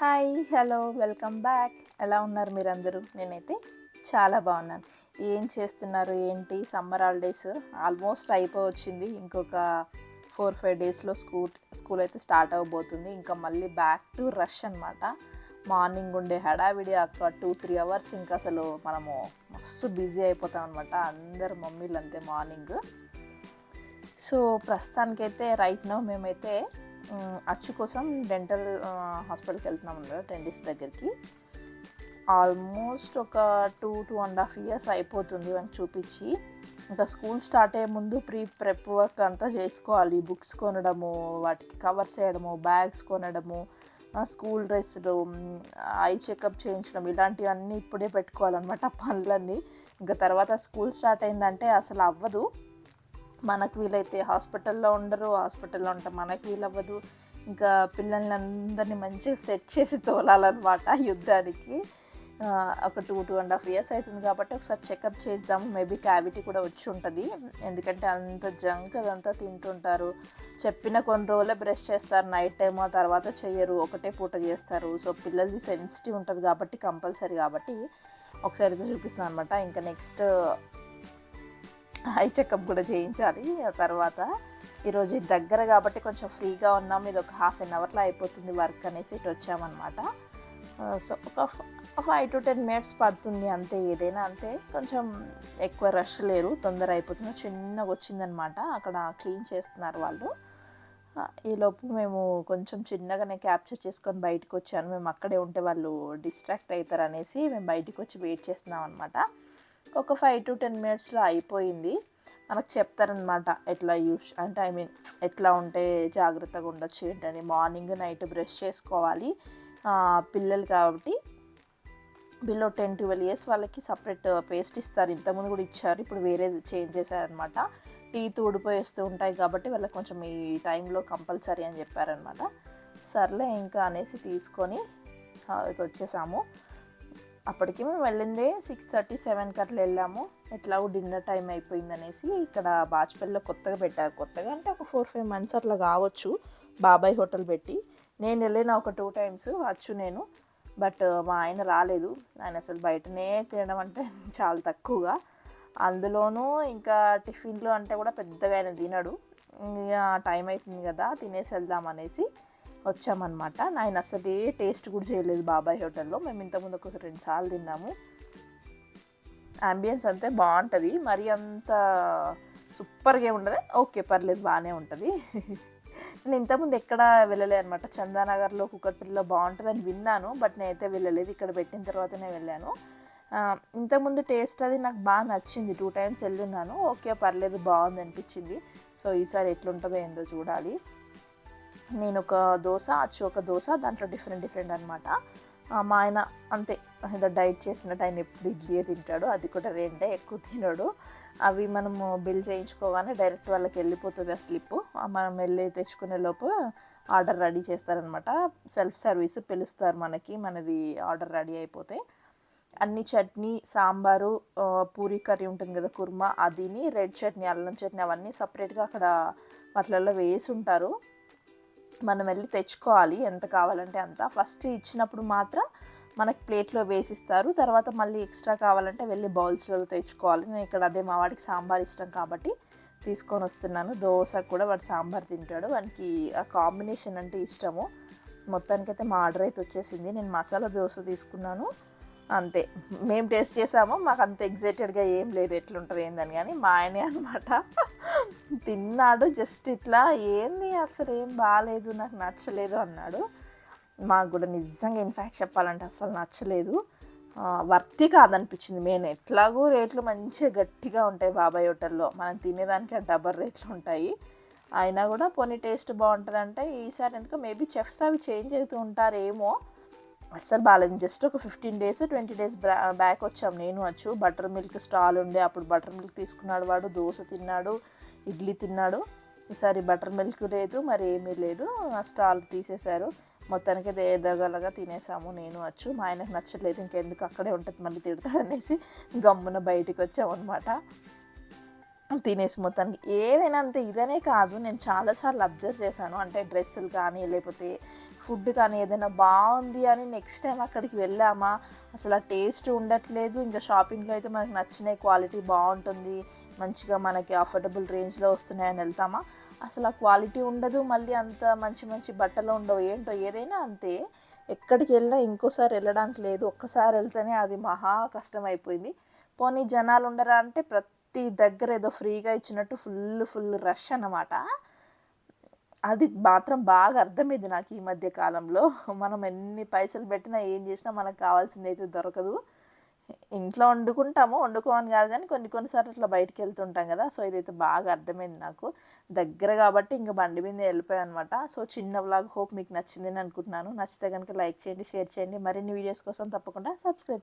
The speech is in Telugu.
Hi hello welcome back. ఎలా ఉన్నారు మీరందరూ? నేనైతే చాలా బాగున్నాను. ఏం చేస్తున్నారు? ఏంటి? సమ్మర్ హాలిడేస్ ఆల్మోస్ట్ అయిపోవచ్చింది. ఇంకొక ఫోర్ ఫైవ్ డేస్లో స్కూల్ స్కూల్ అయితే స్టార్ట్ అవ్వబోతుంది. ఇంకా మళ్ళీ బ్యాక్ టు రష్ అనమాట మార్నింగ్ ఉండే హడావిడి అక్క టూ త్రీ అవర్స్ ఇంకా అసలు మనము మస్తు బిజీ అయిపోతాం అనమాట అందరు మమ్మీలు అంతే మార్నింగ్. సో ప్రస్తుతానికైతే రైట్ నో మేమైతే అచ్చు కోసం డెంటల్ హాస్పిటల్కి వెళ్తున్నాం అన్నమాట డెంటిస్ట్ దగ్గరికి. ఆల్మోస్ట్ ఒక two two and half years అయిపోతుంది అని చూపించి ఇంకా స్కూల్ స్టార్ట్ అయ్యే ముందు ప్రీ ప్రెప్ వర్క్ అంతా చేసుకోవాలి. బుక్స్ కొనడము వాటికి కవర్స్ వేయడము బ్యాగ్స్ కొనడము స్కూల్ డ్రెస్సులు ఐ చెకప్ చేయించడం ఇలాంటివన్నీ ఇప్పుడే పెట్టుకోవాలన్నమాట పనులన్నీ. ఇంకా తర్వాత స్కూల్ స్టార్ట్ అయిందంటే అసలు అవ్వదు. మనకు వీలైతే హాస్పిటల్లో ఉండరు హాస్పిటల్లో ఉంటే మనకు వీలవ్వదు. ఇంకా పిల్లల్ని అందరినీ మంచిగా సెట్ చేసి తోలాలన్నమాట యుద్ధానికి. ఒక two two and half years అవుతుంది కాబట్టి ఒకసారి చెకప్ చేద్దాం. మేబీ క్యావిటీ కూడా వచ్చి ఉంటుంది. ఎందుకంటే అంత జంక్ అదంతా తింటుంటారు. చెప్పిన కొన్ని రోజులే బ్రష్ చేస్తారు. నైట్ టైం ఆ తర్వాత చేయరు. ఒకటే పూట చేస్తారు. సో పిల్లలది సెన్సిటివ్ ఉంటుంది కాబట్టి కంపల్సరీ. కాబట్టి ఒకసారి అయితే చూపిస్తున్నాను అనమాట ఇంకా నెక్స్ట్ ఐ చెకప్ కూడా చేయించాలి. ఆ తర్వాత ఈరోజు ఇది దగ్గర కాబట్టి కొంచెం ఫ్రీగా ఉన్నాం. ఇది ఒక హాఫ్ అన్ అవర్లో అయిపోతుంది వర్క్ అనేసి ఇటు వచ్చామన్నమాట. సో ఒక ఫైవ్ టు టెన్ మినిట్స్ పడుతుంది అంతే ఏదైనా అంతే. కొంచెం ఎక్కువ రష్ లేరు తొందర అయిపోతుంది. చిన్నగా వచ్చిందనమాట అక్కడ క్లీన్ చేస్తున్నారు వాళ్ళు. ఈలోపు మేము కొంచెం చిన్నగానే క్యాప్చర్ చేసుకొని బయటకు వచ్చాను. మేము అక్కడే ఉంటే వాళ్ళు డిస్ట్రాక్ట్ అవుతారు అనేసి మేము బయటికి వచ్చి వెయిట్ చేస్తున్నాం అనమాట ఒక ఫైవ్ టు టెన్ మినిట్స్లో అయిపోయింది. మనకు చెప్తారనమాట ఎట్లా యూస్ అంటే ఐ మీన్ ఎట్లా ఉంటే జాగ్రత్తగా ఉండొచ్చు ఏంటని. మార్నింగ్ నైట్ బ్రష్ చేసుకోవాలి. పిల్లలు కాబట్టి బిలో టెన్ ట్వెల్వ్ ఇయర్స్ వాళ్ళకి సపరేట్ పేస్ట్ ఇస్తారు. ఇంతకుముందు కూడా ఇచ్చారు ఇప్పుడు వేరే చేంజ్ చేశారనమాట టీత్ ఊడిపోయేస్తూ ఉంటాయి కాబట్టి వాళ్ళకి కొంచెం ఈ టైంలో కంపల్సరీ అని చెప్పారనమాట సర్లే ఇంకా అనేసి తీసుకొని వచ్చేసాము. అప్పటికి మేము వెళ్ళిందే సిక్స్ థర్టీ సెవెన్కి అట్లా వెళ్ళాము. ఎట్లాగో డిన్నర్ టైం అయిపోయింది అనేసి ఇక్కడ బాజ్పల్లిలో కొత్తగా పెట్టారు. కొత్తగా అంటే ఒక ఫోర్ ఫైవ్ మంత్స్ అట్లా కావచ్చు. బాబాయ్ హోటల్ పెట్టి. నేను వెళ్ళిన ఒక టూ టైమ్స్ వచ్చు నేను. బట్ uh, మా ఆయన రాలేదు. ఆయన అసలు బయటనే తినడం అంటే చాలా తక్కువగా. అందులోనూ ఇంకా టిఫిన్లు అంటే కూడా పెద్దగా ఆయన తినడు. ఇంకా టైం అవుతుంది కదా తినేసి వెళ్దాం అనేసి వచ్చామన్నమాట. ఆయన అసలు ఏ టేస్ట్ కూడా చేయలేదు బాబాయ్ హోటల్లో. మేము ఇంతకుముందు ఒక రెండు సార్లు తిన్నాము. అంబియన్స్ అంతే బాగుంటుంది. మరి అంత సూపర్గా ఉండదు. ఓకే పర్లేదు బాగానే ఉంటుంది. నేను ఇంతకుముందు ఎక్కడ వెళ్ళలేదు అనమాట చందానగర్లో కుక్కట్పల్లిలో బాగుంటుందని విన్నాను బట్ నేనైతే వెళ్ళలేదు. ఇక్కడ పెట్టిన తర్వాతనే వెళ్ళాను. ఇంతకుముందు టేస్ట్ అది నాకు బాగా నచ్చింది. Two times వెళ్ళున్నాను. ఓకే పర్లేదు బాగుంది అనిపించింది. సో ఈసారి ఎట్లుంటుందో ఏందో చూడాలి. నేను ఒక దోశ అచ్చు ఒక దోశ దాంట్లో డిఫరెంట్ డిఫరెంట్ అనమాట మా ఆయన అంతే. ఏదో డైట్ చేసినట్టు ఆయన ఎప్పుడు ఇడ్లీయే తింటాడు అది కూడా రెండే ఎక్కువ తినడు. అవి మనము బిల్ చేయించుకోగానే డైరెక్ట్ వాళ్ళకి వెళ్ళిపోతుంది ఆ స్లిప్ మనం వెళ్ళి తెచ్చుకునే లోపు ఆర్డర్ రెడీ చేస్తారనమాట సెల్ఫ్ సర్వీస్ పిలుస్తారు మనకి మనది ఆర్డర్ రెడీ అయిపోతే. అన్ని చట్నీ సాంబారు పూరీ కర్రీ ఉంటుంది కదా కుర్మా అదిని రెడ్ చట్నీ అల్లం చట్నీ అవన్నీ సపరేట్గా అక్కడ వాటిలలో వేసి ఉంటారు మనం వెళ్ళి తెచ్చుకోవాలి ఎంత కావాలంటే అంత. ఫస్ట్ ఇచ్చినప్పుడు మాత్రం మనకి ప్లేట్లో వేసిస్తారు. తర్వాత మళ్ళీ ఎక్స్ట్రా కావాలంటే వెళ్ళి బౌల్స్లో తెచ్చుకోవాలి. నేను ఇక్కడ అదే మా వాడికి సాంబార్ ఇష్టం కాబట్టి తీసుకొని వస్తున్నాను. దోశ కూడా వాడు సాంబార్ తింటాడు. వానికి ఆ కాంబినేషన్ అంటే ఇష్టము. మొత్తానికైతే మా ఆర్డర్ అయితే వచ్చేసింది. నేను మసాలా దోశ తీసుకున్నాను. అంతే. మేము టేస్ట్ చేసాము మాకు అంత ఎగ్జైటెడ్గా ఏం లేదు ఎట్లుంటుంది ఏందని కానీ మా ఆయనే అనమాట తిన్నాడు జస్ట్ ఇట్లా ఏంది అసలు ఏం బాగాలేదు నాకు నచ్చలేదు అన్నాడు. మాకు కూడా నిజంగా ఇన్ఫ్యాక్ట్ చెప్పాలంటే అసలు నచ్చలేదు. వర్తి కాదనిపించింది మేము ఎట్లాగో రేట్లు మంచిగా గట్టిగా ఉంటాయి బాబాయ్ హోటల్లో. మనం తినేదానికి డబల్ రేట్లు ఉంటాయి. అయినా కూడా పోనీ టేస్ట్ బాగుంటుందంటే ఈసారి ఎందుకో మేబీ చెఫ్స్ అవి చేంజ్ అవుతూ ఉంటారేమో. అస్సలు బాగాలేదు జస్ట్ ఒక fifteen days twenty days back వచ్చాం. నేను వచ్చు బటర్ మిల్క్ స్టాల్ ఉండే. అప్పుడు బటర్ మిల్క్ తీసుకున్నాడు వాడు. దోశ తిన్నాడు ఇడ్లీ తిన్నాడు. ఈసారి బటర్ మిల్క్ లేదు మరి ఏమీ లేదు. ఆ స్టాల్ తీసేశారు. మొత్తానికి ఎదగలగా తినేసాము నేను వచ్చు మా ఆయనకు నచ్చలేదు ఇంకెందుకు అక్కడే ఉంటుంది మళ్ళీ తిడతాడనేసి గమ్మున బయటికి వచ్చామన్నమాట. తినేసి మొత్తానికి. ఏదైనా అంతే ఇదనే కాదు. నేను చాలాసార్లు అబ్జర్వ్ చేశాను. అంటే డ్రెస్సులు కానీ లేకపోతే ఫుడ్ కానీ ఏదైనా బాగుంది అని నెక్స్ట్ టైం అక్కడికి వెళ్ళామా? అసలు ఆ టేస్ట్ ఉండట్లేదు. ఇంకా షాపింగ్లో అయితే మనకు నచ్చిన క్వాలిటీ బాగుంటుంది. మంచిగా మనకి అఫోర్డబుల్ రేంజ్లో వస్తున్నాయని వెళ్తామా? అసలు ఆ క్వాలిటీ ఉండదు. మళ్ళీ అంత మంచి మంచి బట్టలు ఉండవు. ఏంటో ఏదైనా అంతే. ఎక్కడికి వెళ్ళినా ఇంకోసారి వెళ్ళడానికి లేదు. ఒక్కసారి వెళ్తేనే అది మహా కష్టం అయిపోయింది పోనీ జనాలు ఉండరా అంటే ప్రతి ప్రతి దగ్గర ఏదో ఫ్రీగా ఇచ్చినట్టు ఫుల్ ఫుల్ రష్ అన్నమాట. అది మాత్రం బాగా అర్థమైంది నాకు ఈ మధ్య కాలంలో. మనం ఎన్ని పైసలు పెట్టినా ఏం చేసినా మనకు కావాల్సింది అయితే దొరకదు. ఇంట్లో వండుకుంటాము వండుకోమని కాదు కానీ కొన్ని కొన్నిసార్లు ఇట్లా బయటికి వెళ్తుంటాం కదా. సో ఇదైతే బాగా అర్థమైంది నాకు. దగ్గర కాబట్టి ఇంకా బండి మీద వెళ్ళిపోయాను అనమాట సో చిన్న వ్లాగ్ హోప్ మీకు నచ్చిందని అనుకుంటున్నాను. నచ్చితే కనుక లైక్ చేయండి షేర్ చేయండి. మరిన్ని వీడియోస్ కోసం తప్పకుండా సబ్స్క్రైబ్